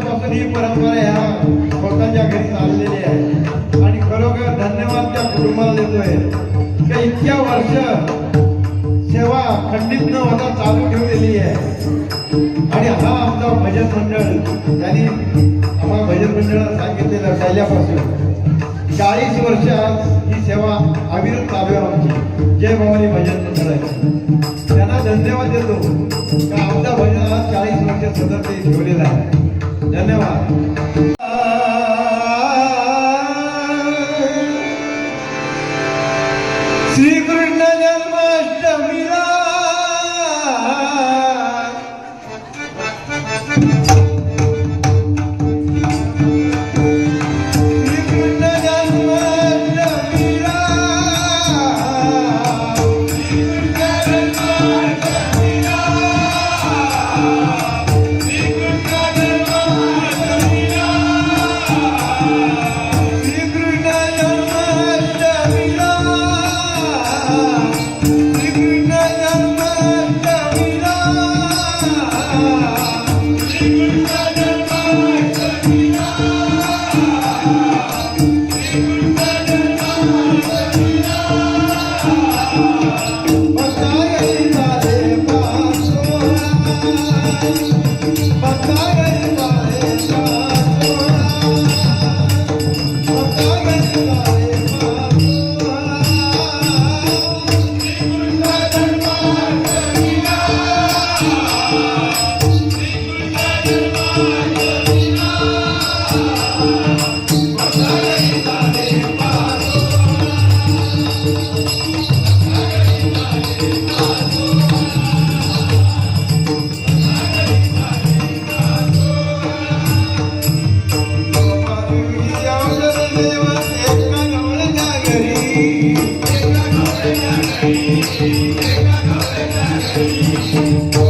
वर्षापासून ही परंपरा ह्या लोकांच्या घरी चाललेली आहे. आणि खरोखर धन्यवाद त्या कुटुंबाला देतोय. की इतक्या वर्ष सेवा खंडित न होता चालू ठेवलेली आहे. आणि हा आमचा भजन मंडळ त्यांनी आम्हाला भजन मंडळाला सांगितलेलं पहिल्यापासून चाळीस वर्ष ही सेवा अविरत चालू आहे आमची. जय भवानी भजन मंडळ आहे त्यांना धन्यवाद देतो. का आमचा भजन आज चाळीस वर्ष सतत ते ठेवलेला आहे. 谁是？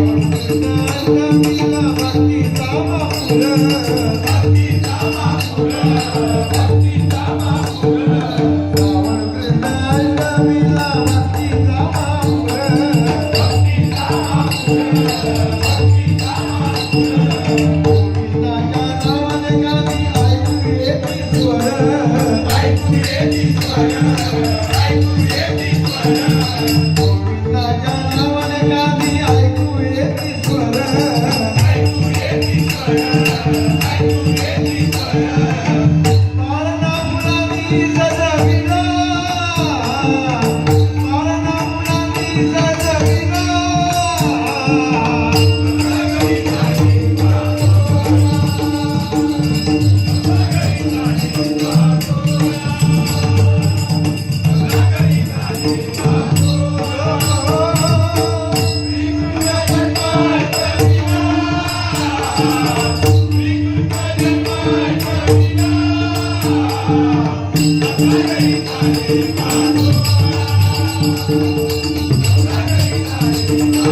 Everybody, everybody.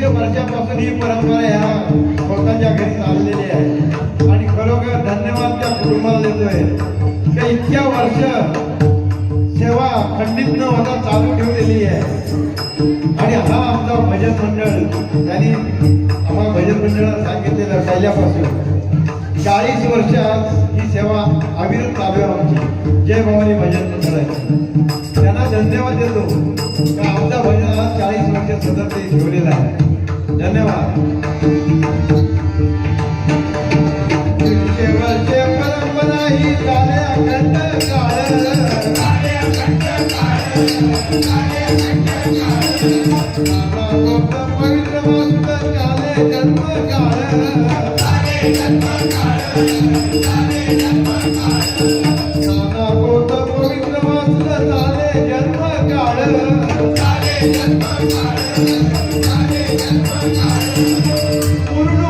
दीडशे वर्षापासून ही परंपरा ह्या स्वतःच्या घरी चाललेली आहे. आणि खरोखर धन्यवाद त्या कुटुंबाला देतोय. त्या इतक्या वर्ष सेवा खंडित न होता चालू ठेवलेली आहे. आणि हा आमचा भजन मंडळ त्यांनी आम्हाला भजन मंडळाला सांगितलेलं पहिल्यापासून चाळीस वर्ष ही सेवा अविरत चालू आहे आमची. जय भवानी भजन मंडळ आहे त्यांना धन्यवाद देतो. का आमचा भजन आज चाळीस वर्ष सतत ते ठेवलेला आहे. धन्यवाद. पूर्ण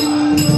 Amen.